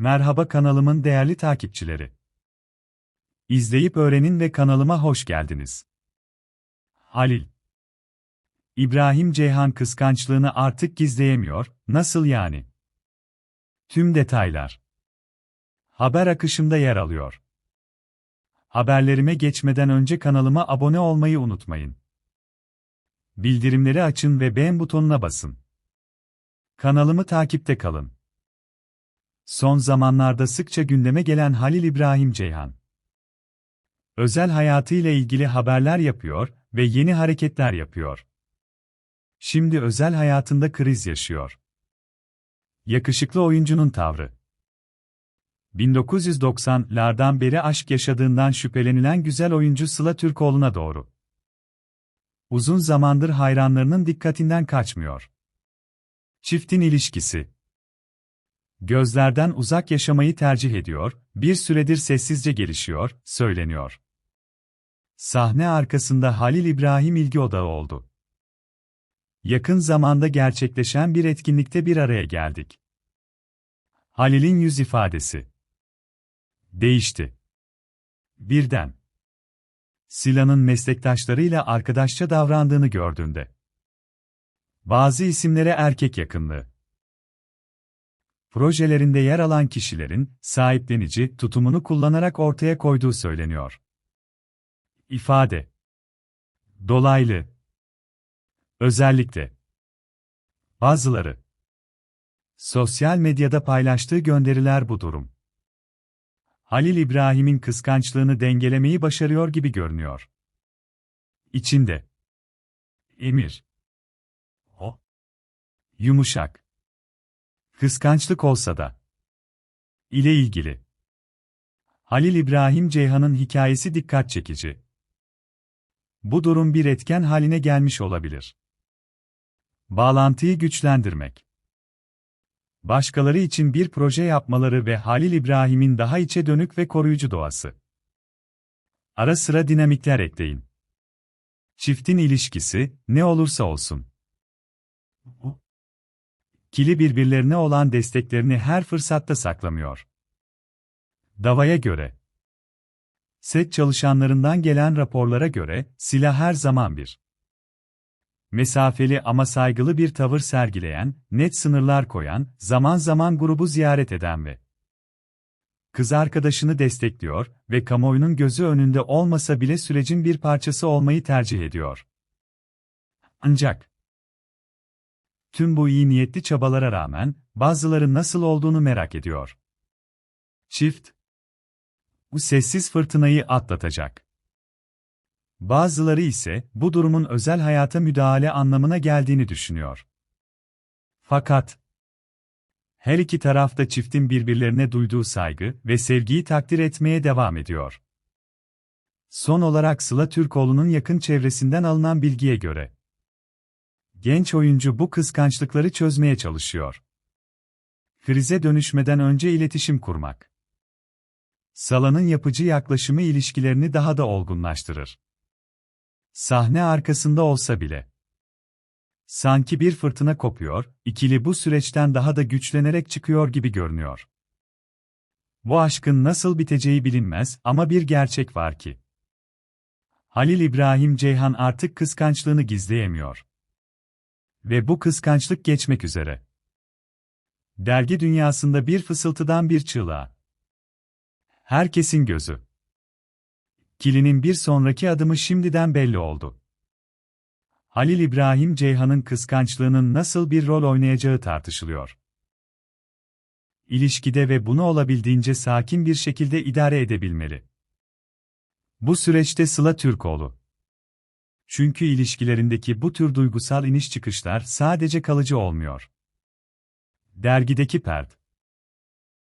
Merhaba kanalımın değerli takipçileri. İzleyip öğrenin ve kanalıma hoş geldiniz. Halil İbrahim Ceyhan kıskançlığını artık gizleyemiyor, nasıl yani? Tüm detaylar haber akışımda yer alıyor. Haberlerime geçmeden önce kanalıma abone olmayı unutmayın. Bildirimleri açın ve beğen butonuna basın. Kanalımı takipte kalın. Son zamanlarda sıkça gündeme gelen Halil İbrahim Ceyhan. Özel hayatıyla ilgili haberler yapıyor ve yeni hareketler yapıyor. Şimdi özel hayatında kriz yaşıyor. Yakışıklı oyuncunun tavrı. 1990'lardan beri aşk yaşadığından şüphelenilen güzel oyuncu Sıla Türkoğlu'na doğru. Uzun zamandır hayranlarının dikkatinden kaçmıyor. Çiftin ilişkisi Gözlerden uzak yaşamayı tercih ediyor, bir süredir sessizce gelişiyor, söyleniyor. Sahne arkasında Halil İbrahim ilgi odağı oldu. Yakın zamanda gerçekleşen bir etkinlikte bir araya geldik. Halil'in yüz ifadesi değişti. Birden. Sila'nın meslektaşlarıyla arkadaşça davrandığını gördüğünde. Bazı isimlere erkek yakınlığı. Projelerinde yer alan kişilerin sahiplenici tutumunu kullanarak ortaya koyduğu söyleniyor. İfade. Dolaylı. Özellikle. Bazıları. Sosyal medyada paylaştığı gönderiler bu durum. Halil İbrahim'in kıskançlığını dengelemeyi başarıyor gibi görünüyor. İçinde. Emir. O. Yumuşak. Kıskançlık olsa da. ile ilgili. Halil İbrahim Ceyhan'ın hikayesi dikkat çekici. Bu durum bir etken haline gelmiş olabilir. Bağlantıyı güçlendirmek başkaları için bir proje yapmaları ve Halil İbrahim'in daha içe dönük ve koruyucu doğası. Ara sıra dinamikler ekleyin. Çiftin ilişkisi, ne olursa olsun. Kili birbirlerine olan desteklerini her fırsatta saklamıyor. Davaya göre. Set çalışanlarından gelen raporlara göre, silah her zaman bir mesafeli ama saygılı bir tavır sergileyen, net sınırlar koyan, zaman zaman grubu ziyaret eden ve kız arkadaşını destekliyor ve kamuoyunun gözü önünde olmasa bile sürecin bir parçası olmayı tercih ediyor. Ancak tüm bu iyi niyetli çabalara rağmen bazıları nasıl olduğunu merak ediyor. Çift bu sessiz fırtınayı atlatacak. Bazıları ise bu durumun özel hayata müdahale anlamına geldiğini düşünüyor. Fakat her iki taraf da çiftin birbirlerine duyduğu saygı ve sevgiyi takdir etmeye devam ediyor. Son olarak Sıla Türkoğlu'nun yakın çevresinden alınan bilgiye göre genç oyuncu bu kıskançlıkları çözmeye çalışıyor. Krize dönüşmeden önce iletişim kurmak. Sala'nın yapıcı yaklaşımı ilişkilerini daha da olgunlaştırır. Sahne arkasında olsa bile. Sanki bir fırtına kopuyor, ikili bu süreçten daha da güçlenerek çıkıyor gibi görünüyor. Bu aşkın nasıl biteceği bilinmez ama bir gerçek var ki. Halil İbrahim Ceyhan artık kıskançlığını gizleyemiyor. Ve bu kıskançlık geçmek üzere. Dergi dünyasında bir fısıltıdan bir çığlığa. Herkesin gözü. Kili'nin bir sonraki adımı şimdiden belli oldu. Halil İbrahim Ceyhan'ın kıskançlığının nasıl bir rol oynayacağı tartışılıyor. İlişkide ve bunu olabildiğince sakin bir şekilde idare edebilmeli. Bu süreçte Sıla Türkoğlu. Çünkü ilişkilerindeki bu tür duygusal iniş çıkışlar sadece kalıcı olmuyor. Dergideki pert